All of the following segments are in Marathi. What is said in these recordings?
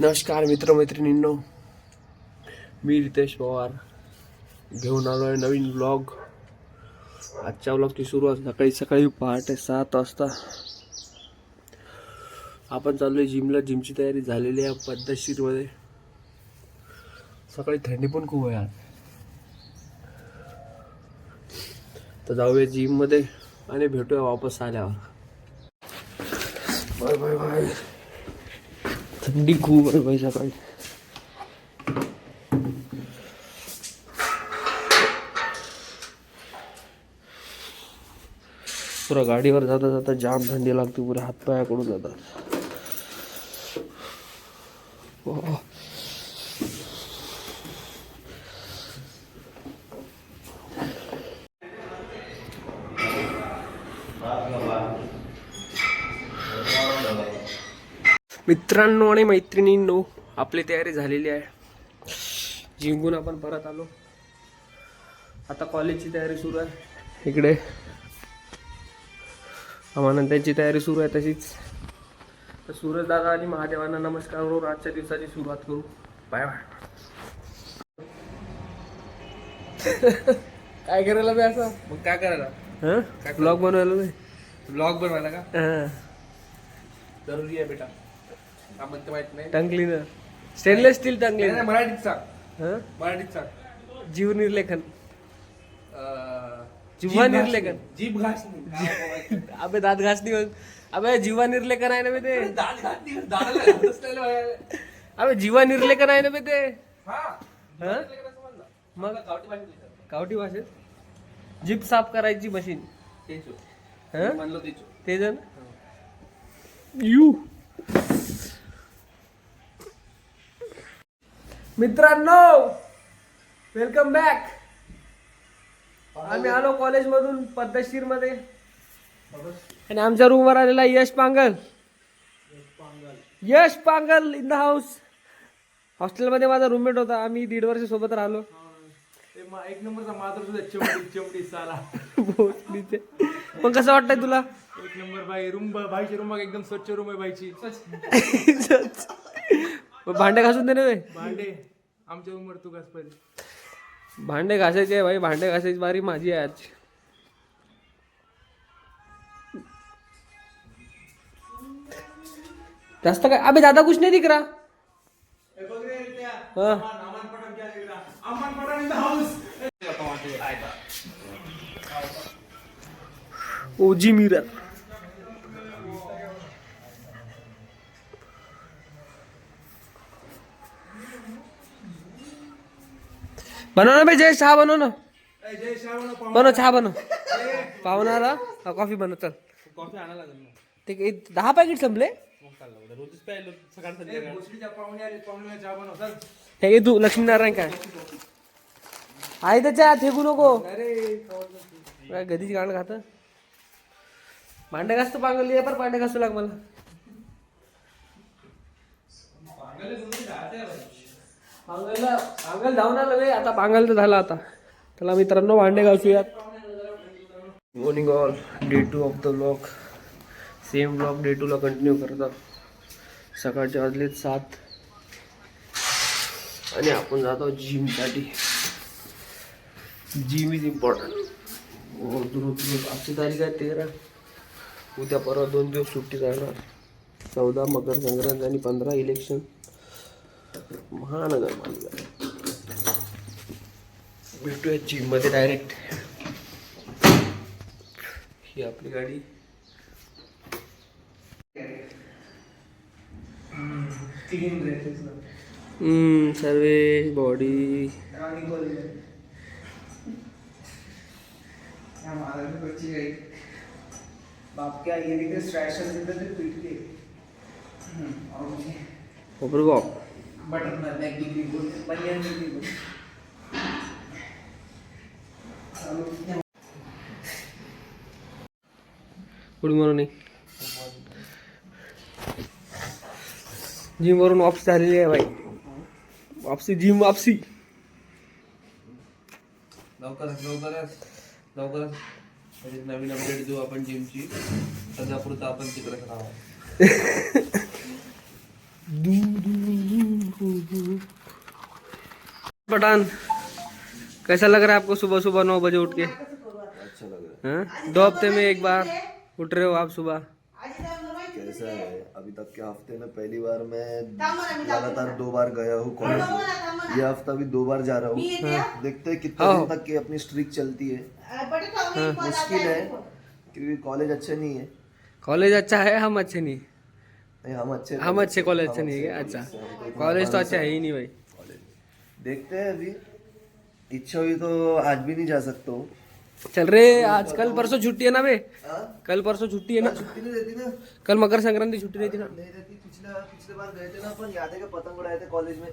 नमस्कार मित्रमैत्रिणींनो. मी रितेश पवार. घेऊन आलो आहे नवीन ब्लॉग आजच्या ब्लॉगची सुरुवात सकाळी सकाळी पहाटे सात वाजता. आपण चाललोय जिमला जिमची तयारी झालेली आहे पद्धतशीरमध्ये. सकाळी थंडी पण खूप आहे आज. तर जाऊया जिममध्ये आणि भेटूया वापस आल्यावर. Bye bye bye. थंडी खूप आहे भाई सकाळी. पुरा गाडीवर जाता जाता जाम थंडी लागते पुऱ्या हातपायाकडून जातात. हो मित्रांनो आणि मैत्रिणींनो आपली तयारी झालेली आहे. जिंकून आपण परत आलो. आता कॉलेजची तयारी सुरू आहे. इकडे. आम्हाला त्यांची तयारी सुरू आहे तशीच. तर सूरज दादा आणि महादेवांना नमस्कार करू आजच्या दिवसाची सुरुवात करू. Bye bye. काय करायला बे असं? मग काय करायला? हां? ब्लॉग बनवायला नाही ब्लॉग बनवायला का? हां. जरुरी आहे बेटा. का म्हणते माहीत नाही. Tongue cleaner stainless steel tongue नाही, नाही, क्लीनर मराठीत सांग. मराठीत सांग. जीव निर्लेखन. जिव्हा जीभ निर्लेखन. जीभ घासणी अबे दात घासणी अबे जीवा निर्लेखन आहे ना बे ते. अबे जीवा निर्लेखन आहे ना बे ते. हा. मग? गावठी भाषेत जीप साफ करायची मशीन. हो. हं? हो. ते जण यू. मित्रांनो वेलकम बॅक आम्ही आलो कॉलेजमधून पद्धतशीरमध्ये आणि आमच्या रूमवर आलेला Yash Pangal Yash Pangal in the house हॉस्टेलमध्ये माझा रूममेट होता. आम्ही दीड वर्ष सोबत राहिलो. एक नंबरचा मात्र सुद्धा चिमटी साला. भोसडीचे. मग कसं वाटतंय तुला? एक नंबर बाई. रूम भाईची रूम एकदम स्वच्छ रूम आहे बाईची. भांडे घासून दे. भांडे. आमच्या रूमवर तू घास पहिले. भांडे घासायचे आहे भाई भांडे घासायची बारी माझी आहे आज. जास्त काय? अबे दादा कुछ नाही दिख रहा. हाँ. ओजी मीरा. बनव ना बे जय चहा बनव ना. बनव चहा बनव पाहुणारा कॉफी बनव चल. कॉफी आणा लागेल ते दहा पॅकेट संपले. हे तू लक्ष्मीनारायण काय? आहे त्याच्या फेकू नको. अरे काय गदीच गाणं खात भांडे घासतो पांगल. पर भांडे घासू लाग मला. पांगलला पांगल धावून आलं आता पांगल तर झाला आता. त्याला मित्रांनो भांडे घासूयात. Morning all day two of the blog same blog day टूला continue करतात सकाळचे वाजलेत सात. आणि आपण जातो जिमसाठी जिम इज इम्पॉर्टंट आजची तारीख आहे तेरा. उद्या परवा दोन दिवस सुट्टी जाणार. चौदा मकर संक्रांत आणि पंधरा इलेक्शन महानगरपालिका. भेटूया जिममध्ये डायरेक्ट ही आपली गाडी. ड्रेसेस हम्म, सर्वे बॉडी आणि कॉलेज या महाराष्ट्राची काही बाप क्या ये देखते स्ट्रैशन से तो पीट के. और मुझे कोपरगाव बटन ना बैग की बोल बनियान की बोल. गुड मॉर्निंग जिम वरून वापस झालेली आहे भाई. वापसी जिम वापसी. लवकरच लवकरच लवकरच. म्हणजे नवीन अपडेट देऊ आपण जिमची सध्या पुरता आपण तिकडेच राहा. पठान कैसा लग रहा है आपको सुबह सुबह नौ बजे उठ के? अच्छा लग रहा हाँ? दो हफ़्ते में एक बार उठ रहे हो आप सुबह? है कैसा है। अभी तक के हफ़्ते में पहली बार मैं लगातार दो बार गया हूँ कॉलेज ये हफ़्ता भी दो बार जा रहा हूँ। देखते हैं कितने दिन तक की अपनी स्ट्रिक चलती है। मुश्किल है। क्योंकि कॉलेज अच्छे नहीं है। कॉलेज अच्छा है हम अच्छे नहीं। नहीं हम अच्छे हम अच्छे कॉलेज अच्छे नहीं है अच्छा। कॉलेज तो अच्छा है ही नहीं भाई। देखते हैं अभी। इच्छा हुई तो आज भी नहीं जा सकता हूँ। चल रे आज कल परसों छुट्टी है ना बे। हाँ? कल परसों छुट्टी है ना। छुट्टी नहीं रहती ना? कल मकर संक्रांति छुट्टी रहती ना। नहीं रहती पिछले पिछले बार गए थे ना अपन याद है कि पतंग उड़ाए थे कॉलेज में?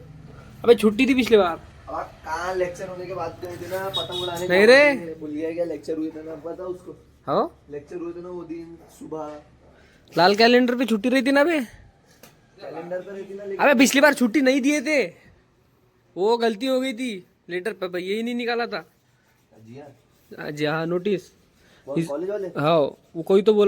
अबे छुट्टी थी पिछले बार। कहाँ लेक्चर होने के बाद गए थे ना पतंग उड़ाने नहीं रे। भूल गया क्या लेक्चर हुए थे ना पता उसको? हो? लेक्चर हुए थे ना वो दिन सुबह। लाल कैलेंडर पे छुट्टी रहती ना बे। कैलेंडर पर रहती ना अबे पिछली बार छुट्टी नहीं दिए थे। वो गलती हो गई थी। लेटर पे यही नहीं निकाला था। जी हाँ जी हाँ नोटिस कॉलेज वाले? हाँ वो कोई तो बोला.